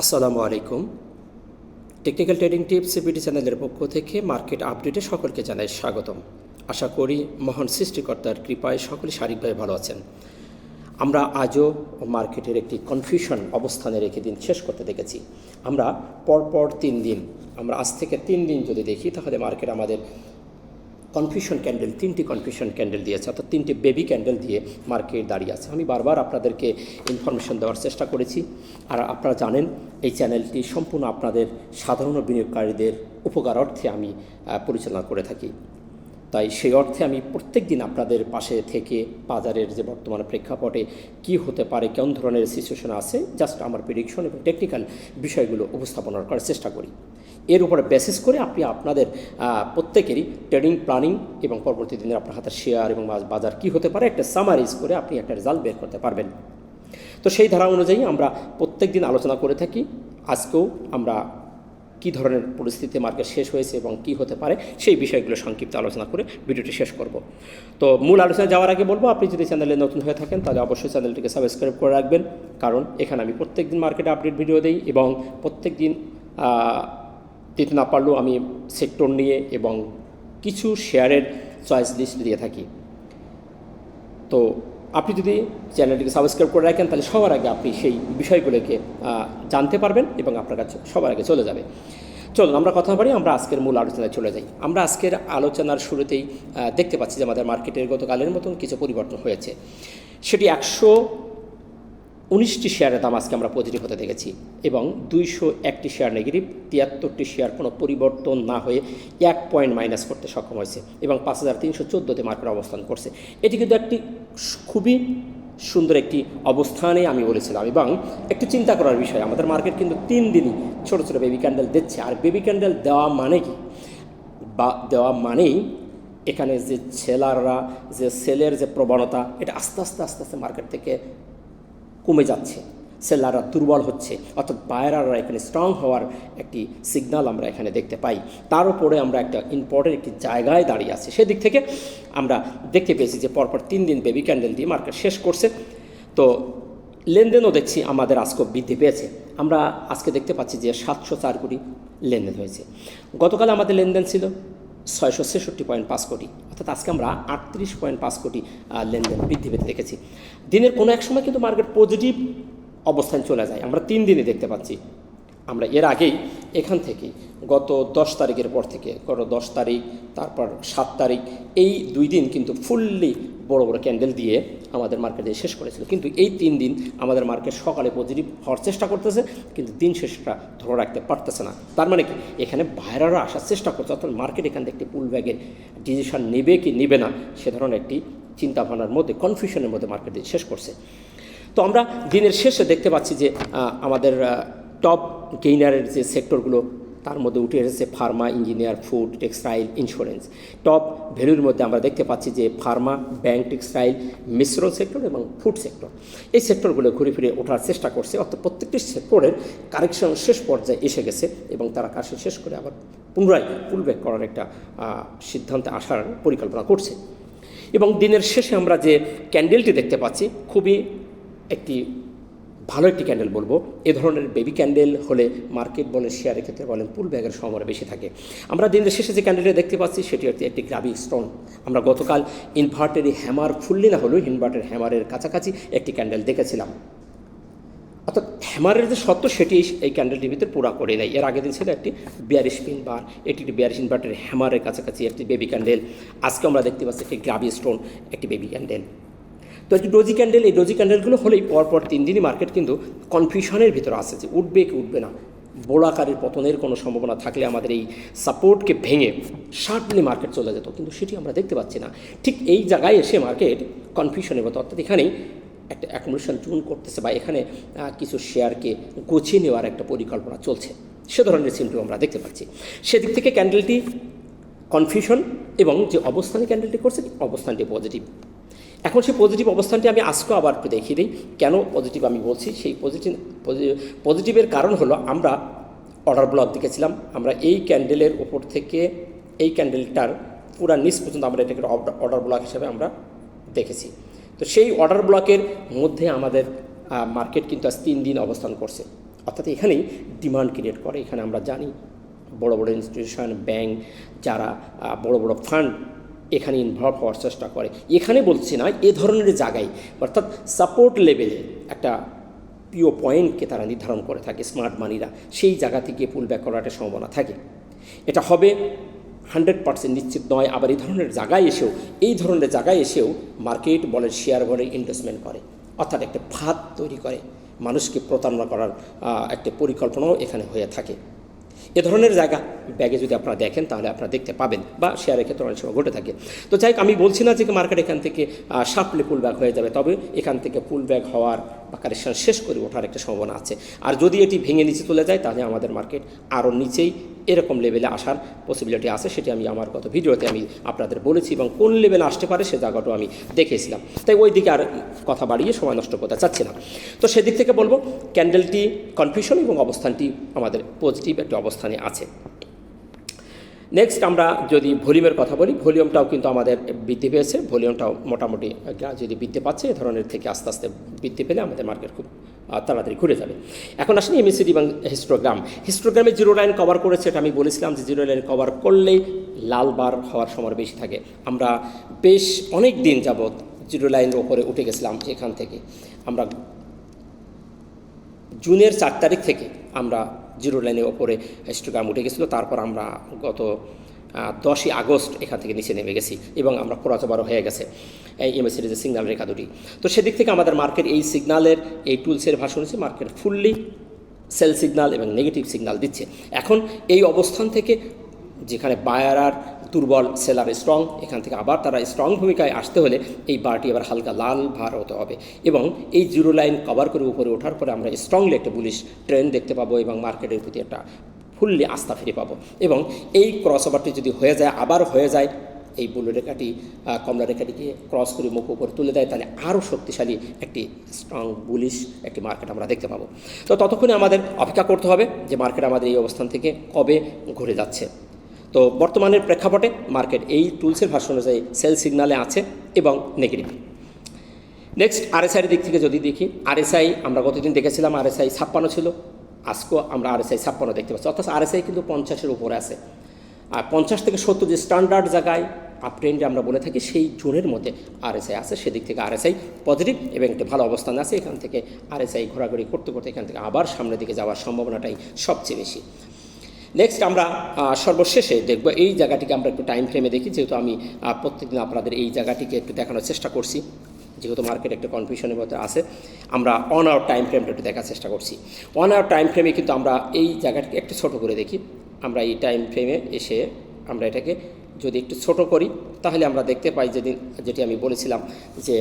আসসালামু আলাইকুম। Technical trading tips CPT চ্যানেলের পক্ষ থেকে মার্কেট আপডেটে সকলকে জানাই স্বাগতম। আশা করি মহান সৃষ্টিকর্তার কৃপায় সকলে শারীরিকভাবে ভালো আছেন। আমরা আজও মার্কেটের একটি কনফিউশন অবস্থানে রেখে দিন শেষ করতে দেখেছি। আমরা পরপর তিন দিন, আমরা আজ থেকে তিন দিন যদি দেখি, তাহলে মার্কেট আমাদের কনফিউশন ক্যান্ডেল তিনটি কনফিউশন ক্যান্ডেল দিয়েছে, অর্থাৎ তিনটি বেবি ক্যান্ডেল দিয়ে মার্কেট দাঁড়িয়ে আছে। আমি বারবার আপনাদেরকে ইনফরমেশন দেওয়ার চেষ্টা করেছি। আর আপনারা জানেন, এই চ্যানেলটি সম্পূর্ণ আপনাদের সাধারণ বিনিয়োগকারীদের উপকার অর্থে আমি পরিচালনা করে থাকি। তাই সেই অর্থে আমি প্রত্যেক দিন আপনাদের পাশে থেকে বাজারের যে বর্তমান প্রেক্ষাপটে কি হতে পারে, কেমন ধরনের সিচুয়েশন আছে জাস্ট আমার প্রিডিকশন এবং টেকনিক্যাল বিষয়গুলো উপস্থাপনা করার চেষ্টা করি। এর উপরে বেসিস করে আপনি আপনাদের প্রত্যেকেরই ট্রেডিং প্ল্যানিং এবং পরবর্তী দিনের আপনার হাতের শেয়ার এবং বাজার কি হতে পারে একটা সামারাইজ করে আপনি একটা রেজাল্ট বের করতে পারবেন। তো সেই ধারা অনুযায়ী আমরা প্রত্যেক দিন আলোচনা করে থাকি। আজকেও আমরা কী ধরনের পরিস্থিতিতে মার্কেট শেষ হয়েছে এবং কি হতে পারে, সেই বিষয়গুলো সংক্ষিপ্ত আলোচনা করে ভিডিওটি শেষ করব। তো মূল আলোচনা যাওয়ার আগে বলব, আপনি যদি চ্যানেলে নতুন হয়ে থাকেন, তাহলে অবশ্যই চ্যানেলটিকে সাবস্ক্রাইব করে রাখবেন। কারণ এখানে আমি প্রত্যেক দিন মার্কেট আপডেট ভিডিও দিই এবং প্রত্যেক দিন দিতে না পারলেও আমি সেক্টর নিয়ে এবং কিছু শেয়ারের চয়েস লিস্ট দিয়ে থাকি। তো আপনি যদি চ্যানেলটিকে সাবস্ক্রাইব করে রাখেন, তাহলে সবার আগে আপনি সেই বিষয়গুলোকে জানতে পারবেন এবং আপনার কাছে সবার আগে চলে যাবে। চলুন, আমরা কথা বলি আমরা আজকের মূল আলোচনায় চলে যাই। আমরা আজকের আলোচনার শুরুতেই দেখতে পাচ্ছি যে আমাদের মার্কেটের গতকালের মতন কিছু পরিবর্তন হয়েছে। সেটি একশো উনিশটি শেয়ারের দাম আজকে আমরা পজিটিভ হতে দেখেছি এবং দুইশো একটি শেয়ার নেগেটিভ তিয়াত্তরটি শেয়ার কোনো পরিবর্তন না হয়ে এক পয়েন্ট মাইনাস করতে সক্ষম হয়েছে এবং পাঁচ হাজার তিনশো চোদ্দোতে মার্কেট অবস্থান করছে। এটি কিন্তু একটি খুবই সুন্দর একটি অবস্থানে আমি বলেছিলাম এবং একটু চিন্তা করার বিষয়, আমাদের মার্কেট কিন্তু তিন দিনই ছোটো ছোটো বেবি ক্যান্ডেল দিচ্ছে। আর বেবি ক্যান্ডেল দেওয়া মানে কি? বা দেওয়া মানেই এখানে যে সেলাররা যে সেলের যে প্রবণতা, এটা আস্তে আস্তে আস্তে আস্তে মার্কেট থেকে কমে যাচ্ছে। সেলাররা দুর্বল হচ্ছে। অর্থাৎ বায়াররা এখানে স্ট্রং হওয়ার একটি সিগন্যাল আমরা এখানে দেখতে পাই। তার উপরে আমরা একটা ইম্পর্টেন্ট একটি জায়গায় দাঁড়িয়ে আছি। সেদিক থেকে আমরা দেখতে পেয়েছি যে পরপর তিন দিন বেবি ক্যান্ডেল দিয়ে মার্কেট শেষ করছে। তো লেনদেনও দেখছি আমাদের আজকে বৃদ্ধি পেয়েছে। আমরা আজকে দেখতে পাচ্ছি যে সাতশো চার কোটি লেনদেন হয়েছে। গতকাল আমাদের লেনদেন ছিল ছয়শো ছেষট্টি পয়েন্ট পাঁচ কোটি। অর্থাৎ আজকে আমরা আটত্রিশ পয়েন্ট পাঁচ কোটি লেনদেন বৃদ্ধি পেতে দেখেছি। দিনের কোনো এক সময় কিন্তু মার্কেট পজিটিভ অবস্থান চলে যায়। আমরা তিন দিনে দেখতে পাচ্ছি। আমরা এর আগেই এখান থেকে গত দশ তারিখের পর থেকে, গত দশ তারিখ, তারপর সাত তারিখ, এই দুই দিন কিন্তু ফুললি বড় বড় ক্যান্ডেল দিয়ে আমাদের মার্কেটে শেষ করেছিল। কিন্তু এই তিন দিন আমাদের মার্কেট সকালে পজিটিভ হওয়ার চেষ্টা করতেছে, কিন্তু দিন শেষটা ধরে রাখতে পারতেছে না। তার মানে কি? এখানে বাইরেরা আসার চেষ্টা করছে, অর্থাৎ মার্কেট এখান থেকে একটি পুল ব্যাগের ডিসিশন নেবে কি নেবে না, সে ধরনের একটি চিন্তাভাবনার মধ্যে কনফিউশনের মধ্যে মার্কেটে শেষ করছে। তো আমরা দিনের শেষে দেখতে পাচ্ছি যে আমাদের টপ গেইনারের যে সেক্টরগুলো তার মধ্যে উঠে এসেছে pharma engineer food textile insurance top ভ্যালুর মধ্যে আমরা দেখতে পাচ্ছি যে ফার্মা ব্যাংক টেক্সটাইল মিশ্র সেক্টর এবং ফুড সেক্টর এই সেক্টরগুলো ঘুরে ফিরে ওঠার চেষ্টা করছে, অর্থাৎ প্রত্যেকটি সেক্টরের কারেকশন শেষ পর্যায়ে এসে গেছে এবং তারা কাজ শেষ করে আবার পুনরায় পুলব্যাক করার একটা সিদ্ধান্তে আসার পরিকল্পনা করছে। এবং দিনের শেষে আমরা যে ক্যান্ডেলটি দেখতে পাচ্ছি, খুবই একটি ভালো একটি ক্যান্ডেল বলব। এ ধরনের বেবি ক্যান্ডেল হলে মার্কেট বলেন শেয়ারের ক্ষেত্রে বলেন পুল ব্যাগের সম্ভাবনা বেশি থাকে। আমরা দিনের শেষে যে ক্যান্ডেলটা দেখতে পাচ্ছি, সেটি হচ্ছে একটি গ্রাভি স্টোন আমরা গতকাল ইনভার্টারি হ্যামার ফুললি না হলেও ইনভার্টার হ্যামারের কাছাকাছি একটি ক্যান্ডেল দেখেছিলাম। অর্থাৎ হ্যামারের যে সত্য, সেটি এই ক্যান্ডেলটির ভিতরে পুরা করে নেয় এর আগের দিন ছিল একটি বিয়ারিশ পিন বার এটি একটি বিয়ারিশ ইনভার্টার হ্যামারের কাছাকাছি একটি বেবি ক্যান্ডেল আজকে আমরা দেখতে পাচ্ছি একটি গ্রাভি স্টোন একটি বেবি ক্যান্ডেল তো একটি ডোজি ক্যান্ডেল এই ডোজি ক্যান্ডেলগুলো হলেই পরপর তিন দিনই মার্কেট কিন্তু কনফিউশনের ভিতরে আসে যে উঠবে কি উঠবে না। বড় আকারের পতনের কোনো সম্ভাবনা থাকলে আমাদের এই সাপোর্টকে ভেঙে শার্পলি মার্কেট চলে যেত, কিন্তু সেটি আমরা দেখতে পাচ্ছি না। ঠিক এই জায়গায় এসে মার্কেট কনফিউশনের মতো, অর্থাৎ এখানেই একটা অ্যাকোমোডেশন চুন করতেছে বা এখানে কিছু শেয়ারকে গুছিয়ে নেওয়ার একটা পরিকল্পনা চলছে। সে ধরনের সিমটম আমরা দেখতে পাচ্ছি। সেদিক থেকে ক্যান্ডেলটি কনফিউশন এবং যে অবস্থানে ক্যান্ডেলটি করছে, অবস্থানটি পজিটিভ এখন সেই পজিটিভ অবস্থানটি আমি আজকেও আবার একটু দেখিয়ে দিই। কেন পজিটিভ আমি বলছি? সেই পজিটিভ পজিটিভের কারণ হলো আমরা অর্ডার ব্লক দেখেছিলাম। আমরা এই ক্যান্ডেলের ওপর থেকে এই ক্যান্ডেলটার পুরা নিচ পর্যন্ত আমরা এটাকে অর্ডার ব্লক হিসেবে আমরা দেখেছি। তো সেই অর্ডার ব্লকের মধ্যে আমাদের মার্কেট কিন্তু আজ তিন দিন অবস্থান করছে। অর্থাৎ এখানেই ডিমান্ড ক্রিয়েট করে। এখানে আমরা জানি বড় বড় ইনস্টিটিউশন ব্যাংক যারা বড় বড় ফান্ড এখানে ইনভলভ হওয়ার চেষ্টা করে। এখানে বলছি না, এ ধরনের জায়গায়, অর্থাৎ সাপোর্ট লেভেলে একটা পিও পয়েন্টকে তারা নির্ধারণ করে থাকে স্মার্ট মানিরা সেই জায়গা থেকে পুল ব্যাক করার একটা সম্ভাবনা থাকে। এটা হবে হান্ড্রেড পার্সেন্ট নিশ্চিত নয়, আবার এই ধরনের জায়গায় এসেও, এই ধরনের জায়গায় এসেও মার্কেট বলে শেয়ার বলে ইনভেস্টমেন্ট করে। অর্থাৎ একটা ফাঁদ তৈরি করে। মানুষকে প্রতারণা করার একটা পরিকল্পনাও এখানে হয়ে থাকে। এ ধরনের জায়গা ব্যাগে যদি আপনারা দেখেন, তাহলে আপনারা দেখতে পাবেন বা শেয়ারের ক্ষেত্রে অনেক সময় ঘটে থাকে। তো যাই আমি বলছি না যে মার্কেট এখান থেকে সাপলে পুল ব্যাক হয়ে যাবে, তবে এখান থেকে পুল ব্যাক হওয়ার বা কারেকশন শেষ করে ওঠার একটা সম্ভাবনা আছে। আর যদি এটি ভেঙে নিচে চলে যায়, তাহলে আমাদের মার্কেট আরও নিচেই এরকম লেভেলে আসার পসিবিলিটি আছে, সেটি আমি আমার গত ভিডিওতে আমি আপনাদের বলেছি এবং কোন লেভেলে আসতে পারে সে জায়গাটাও আমি দেখেছিলাম। তাই ওই দিকে আর কথা বাড়িয়ে সময় নষ্ট করতে চাচ্ছি না। তো সেদিক থেকে বলব ক্যান্ডেলটি কনফিউশন এবং অবস্থানটি আমাদের পজিটিভ একটি অবস্থানে আছে। নেক্সট আমরা যদি ভলিউমের কথা বলি, ভলিউমটাও কিন্তু আমাদের বৃদ্ধি পেয়েছে। ভলিউমটাও মোটামুটি যদি বৃদ্ধি পাচ্ছে, এ ধরনের থেকে আস্তে আস্তে বৃদ্ধি পেলে আমাদের মার্কেট খুব তাড়াতাড়ি ঘুরে যাবে। এখন আসেন এমএসিডি এবং হিস্টোগ্রাম হিস্টোগ্রামে জিরো লাইন কভার করেছে, এটা আমি বলেছিলাম যে জিরো লাইন কভার করলেই লাল বার হওয়ার সময় বেশি থাকে। আমরা বেশ অনেক দিন যাবৎ জিরো লাইনের ওপরে উঠে গেছিলাম এখান থেকে। আমরা জুনের চার তারিখ থেকে আমরা জিরো লাইনের ওপরে হিস্টোগ্রাম উঠে গেছিল। তারপর আমরা গত দশই আগস্ট এখান থেকে নিচে নেমে গেছি এবং আমরা ক্রসওভারও হয়ে গেছে। এই এমএসির যে সিগন্যাল রেখা দুটি। তো সেদিক থেকে আমাদের মার্কেট এই সিগন্যালের এই টুলসের ভাষণ হচ্ছে মার্কেট ফুললি সেল সিগনাল এবং নেগেটিভ সিগনাল দিচ্ছে। এখন এই অবস্থান থেকে যেখানে বায়ার আর দুর্বল, সেলার স্ট্রং এখান থেকে আবার তারা স্ট্রং ভূমিকায় আসতে হলে এই বারটি আবার হালকা লাল ভার হতে হবে। এবং এই জিরো লাইন কভার করে উপরে ওঠার পরে আমরা স্ট্রংলি একটা বুলিশ ট্রেন্ড দেখতে পাবো এবং মার্কেটের প্রতি একটা ফুললি আস্থা ফিরে পাবো। এবং এই ক্রস ওভারটি যদি হয়ে যায়, আবার হয়ে যায়, এই বুলো রেখাটি কমলা রেখাটিকে ক্রস করে মুখ উপরে তুলে দেয়, তাহলে আরও শক্তিশালী একটি স্ট্রং বুলিশ একটি মার্কেট আমরা দেখতে পাবো। তো ততক্ষণে আমাদের অপেক্ষা করতে হবে যে মার্কেট আমাদের এই অবস্থান থেকে কবে ঘুরে যাচ্ছে। তো বর্তমানের প্রেক্ষাপটে মার্কেট এই টুলসের ভাষণ অনুযায়ী সেল সিগনালে আছে এবং নেগেটিভ। নেক্সট আরএসআইয়ের দিক থেকে যদি দেখি, আরএসআই আমরা গতদিন দেখেছিলাম, আরএসআই ছাপ্পান্ন ছিল। আজকেও আমরা আরএসআই ছাপ্পান্ন দেখতে পাচ্ছি। অর্থাৎ আরএসআই কিন্তু পঞ্চাশের উপরে আছে। আর পঞ্চাশ থেকে সত্তর যে স্ট্যান্ডার্ড জায়গায় আপ ট্রেন্ডে আমরা বলে থাকি, সেই জোনের মধ্যে আরএসআই আছে। সেদিক থেকে আরএসআই পজিটিভ এবং একটি ভালো অবস্থান আছে। এখান থেকে আরএসআই ঘোরাঘুরি করতে করতে এখান থেকে আবার সামনের দিকে যাওয়ার সম্ভাবনাটাই সবচেয়ে বেশি। নেক্সট আমরা সর্বশেষে দেখব এই জায়গাটিকে আমরা একটু টাইম ফ্রেমে দেখি। যেহেতু আমি প্রত্যেকদিন আপনাদের এই জায়গাটিকে একটু দেখানোর চেষ্টা করছি, যেহেতু মার্কেট একটা কনফিউশনের মধ্যে আছে, আমরা অন আওয়ার টাইম ফ্রেমটা একটু দেখার চেষ্টা করছি। অন আওয়ার টাইম ফ্রেমে কিন্তু আমরা এই জায়গাটিকে একটু ছোট করে দেখি। আমরা এই টাইম ফ্রেমে এসে আমরা এটাকে যদি একটু ছোট করি, তাহলে আমরা দেখতে পাই যেদিন, যেটি আমি বলেছিলাম যে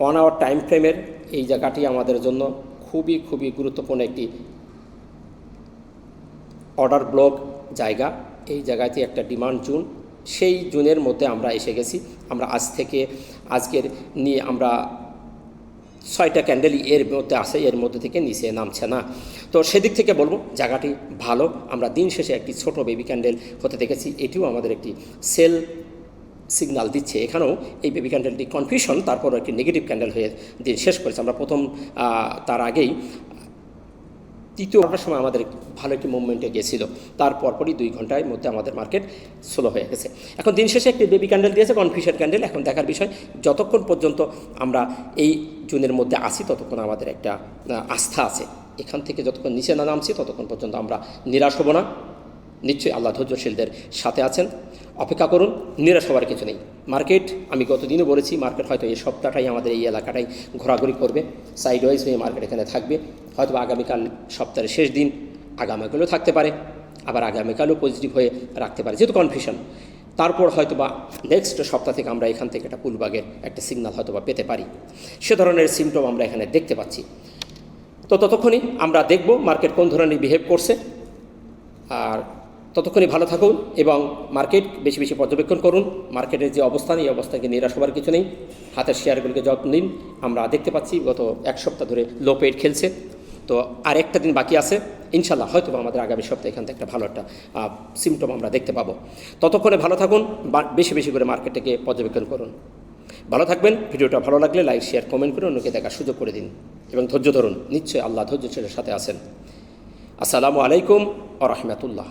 ওয়ান আওয়ার টাইম ফ্রেমের এই জায়গাটি আমাদের জন্য খুবই খুবই গুরুত্বপূর্ণ একটি অর্ডার ব্লক জায়গা, এই জায়গাতে একটা ডিমান্ড জোন। সেই জোনের মধ্যে আমরা এসে গেছি। আমরা আজ থেকে, আজকের নিয়ে আমরা ছয়টা ক্যান্ডেলই এর মধ্যে আসে এর মধ্যে থেকে নিচে নামছে না। তো সেদিক থেকে বলব, জায়গাটি ভালো। আমরা দিন শেষে একটি ছোট বেবি ক্যান্ডেল হতে দেখেছি, এটিও আমাদের একটি সেল সিগনাল দিচ্ছে। এখানেও এই বেবি ক্যান্ডেলটি কনফিউশন তারপর একটি নেগেটিভ ক্যান্ডেল হয়ে দিন শেষ করেছে। আমরা প্রথম তার আগেই তৃতীয় ঘণ্টার সময় আমাদের ভালো একটি মুভমেন্টে গেছিল তার পরপরই দুই ঘণ্টার মধ্যে আমাদের মার্কেট স্লো হয়ে গেছে। এখন দিন শেষে একটি বেবি ক্যান্ডেল দিয়েছে কনফিউশন ক্যান্ডেল এখন দেখার বিষয়, যতক্ষণ পর্যন্ত আমরা এই জুনের মধ্যে আসি ততক্ষণ আমাদের একটা আস্থা আছে। এখান থেকে যতক্ষণ নিচে না নামছি, ততক্ষণ পর্যন্ত আমরা নিরাশ হব না। নিশ্চয়ই আল্লাহ ধৈর্যশীলদের সাথে আছেন। অপেক্ষা করুন, নিরাশ হওয়ার কিছু নেই। মার্কেট, আমি গতদিনও বলেছি, মার্কেট হয়তো এই সপ্তাহটাই আমাদের এই এলাকাটাই ঘোরাঘুরি করবে। সাইড ওয়াইজ হয়ে মার্কেট এখানে থাকবে। হয়তো আগামীকাল সপ্তাহের শেষ দিন, আগামীকালও থাকতে পারে। আবার আগামীকালও পজিটিভ হয়ে রাখতে পারে, যেহেতু কনফিউশন তারপর হয়তো বা নেক্সট সপ্তাহ থেকে আমরা এখান থেকে একটা পুলবাগের একটা সিগনাল হয়তো বা পেতে পারি। সে ধরনের সিমটম আমরা এখানে দেখতে পাচ্ছি। তো ততক্ষণই আমরা দেখব মার্কেট কোন ধরনের বিহেভ করছে। আর ততক্ষণই ভালো থাকুন এবং মার্কেট বেশি বেশি পর্যবেক্ষণ করুন। মার্কেটের যে অবস্থান, এই অবস্থাকে নিরাশ হওয়ার কিছু নেই। হাতের শেয়ারগুলিকে যত্ন নিন। আমরা দেখতে পাচ্ছি গত এক সপ্তাহ ধরে লো পেড খেলছে। তো আর একটা দিন বাকি আছে। ইনশাল্লাহ হয়তো আমাদের আগামী সপ্তাহে এখান থেকে একটা ভালো একটা সিমটম আমরা দেখতে পাবো। ততক্ষণে ভালো থাকুন। বেশি বেশি করে মার্কেটটাকে পর্যবেক্ষণ করুন। ভালো থাকবেন। ভিডিওটা ভালো লাগলে লাইক শেয়ার কমেন্ট করে অন্যকে দেখার সুযোগ করে দিন। এবং ধৈর্য ধরুন। নিশ্চয়ই আল্লাহ ধৈর্যশীলের সাথে আছেন। আসসালামু আলাইকুম আ রহমতুল্লাহ।